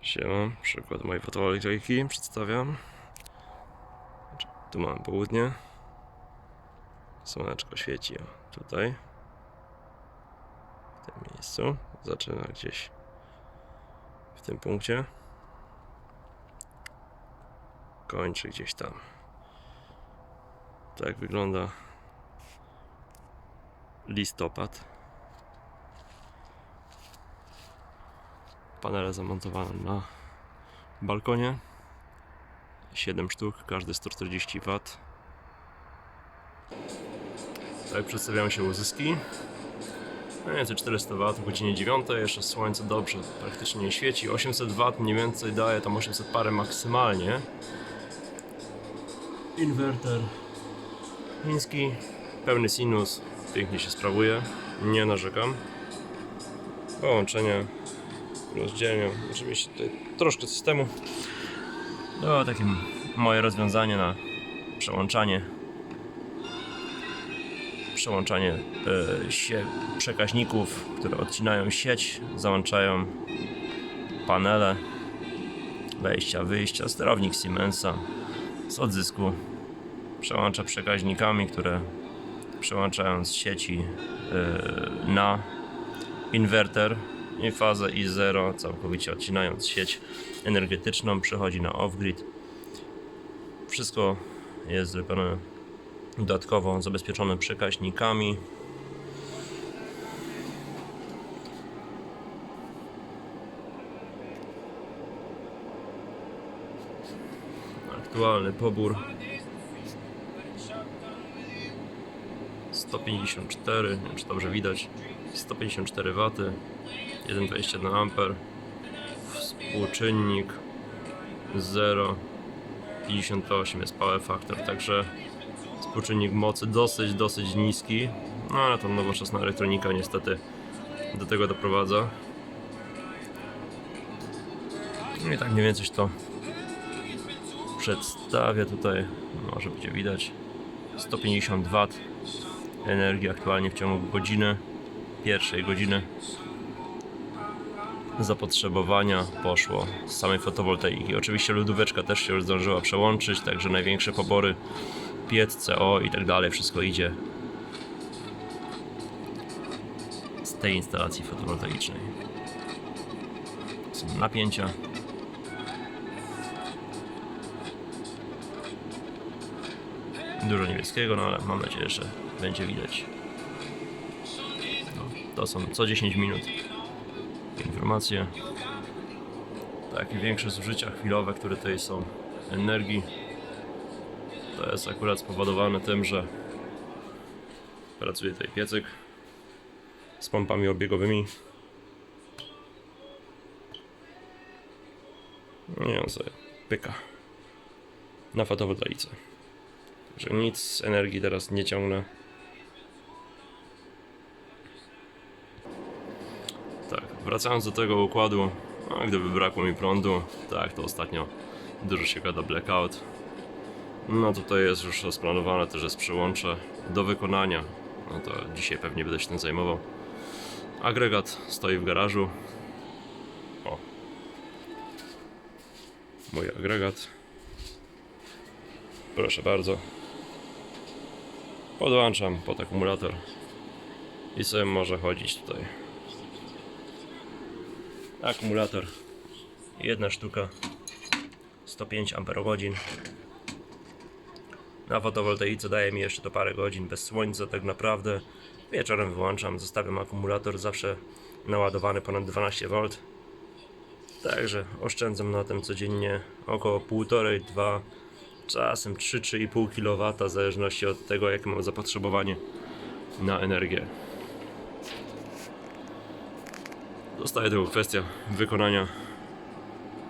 Siema, przykład mojej fotowoltaiki przedstawiam. Tu mamy południe. Słoneczko świeci o, tutaj. W tym miejscu. Zaczyna gdzieś w tym punkcie. Kończy gdzieś tam. Tak wygląda listopad. Panele zamontowane na balkonie. 7 sztuk, każdy 140 W. Tak przedstawiają się uzyski. Mniej więcej 400 W w godzinie 9, jeszcze słońce dobrze praktycznie nie świeci. 800 W mniej więcej daje tam 800 parę maksymalnie. Inwerter chiński, pełny sinus, pięknie się sprawuje, nie narzekam. Połączenie rozdzielnią. Oczywiście tutaj troszkę systemu. To takie moje rozwiązanie na przełączanie przełączanie sie, przekaźników, które odcinają sieć, załączają panele wejścia, wyjścia, sterownik Siemensa z odzysku przełącza przekaźnikami, które przełączają z sieci e, na inwerter fazę I0, całkowicie odcinając sieć energetyczną, przechodzi na off-grid. Wszystko jest zrobione dodatkowo zabezpieczone przekaźnikami. Aktualny pobór 154, nie wiem czy dobrze widać, 154 W, 1,21 A, współczynnik 0,58 jest power factor, także współczynnik mocy dosyć, dosyć niski, no ale to nowoczesna elektronika niestety do tego doprowadza. No i tak mniej więcej to przedstawię tutaj, może będzie widać. 150 W energii aktualnie w ciągu godziny, pierwszej godziny zapotrzebowania poszło z samej fotowoltaiki. Oczywiście lodóweczka też się już zdążyła przełączyć, także największe pobory, piec, CO i tak dalej, wszystko idzie z tej instalacji fotowoltaicznej. Są napięcia. Dużo niebieskiego, no ale mam nadzieję, że będzie widać. No, to są co 10 minut informacje. Takie większe zużycia chwilowe, które tutaj są energii. To jest akurat spowodowane tym, że pracuje tutaj piecyk z pompami obiegowymi. I on sobie pyka na fotowoltaice. Także nic energii teraz nie ciągnę. Tak, wracając do tego układu, a gdyby brakło mi prądu, tak, to ostatnio dużo się gada blackout. No tutaj jest już rozplanowane też jest przełącze do wykonania. No to dzisiaj pewnie będę się tym zajmował. Agregat stoi w garażu. O. Mój agregat. Proszę bardzo. Podłączam pod akumulator i sobie może chodzić tutaj. Akumulator. Jedna sztuka. 105 Ah na fotowoltaice daje mi jeszcze to parę godzin bez słońca tak naprawdę. Wieczorem wyłączam, zostawiam akumulator zawsze naładowany ponad 12V także oszczędzam na tym codziennie około 1,5-2 czasem 3-3,5 kW w zależności od tego jakie mam zapotrzebowanie na energię Zostaje tylko kwestia wykonania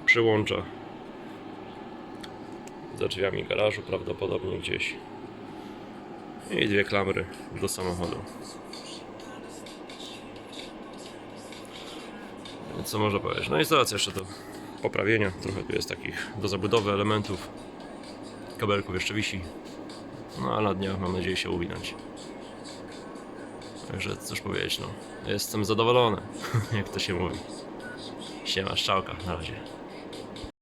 przełącza za drzwiami garażu prawdopodobnie gdzieś i dwie klamry do samochodu. Co można powiedzieć? No instalacja jeszcze do poprawienia. Trochę tu jest takich do zabudowy elementów. Kabelków jeszcze wisi. No a na dniach mam nadzieję się uwinąć. Także cóż powiedzieć, no. Jestem zadowolony, jak to się mówi. Siema, szczałka, na razie.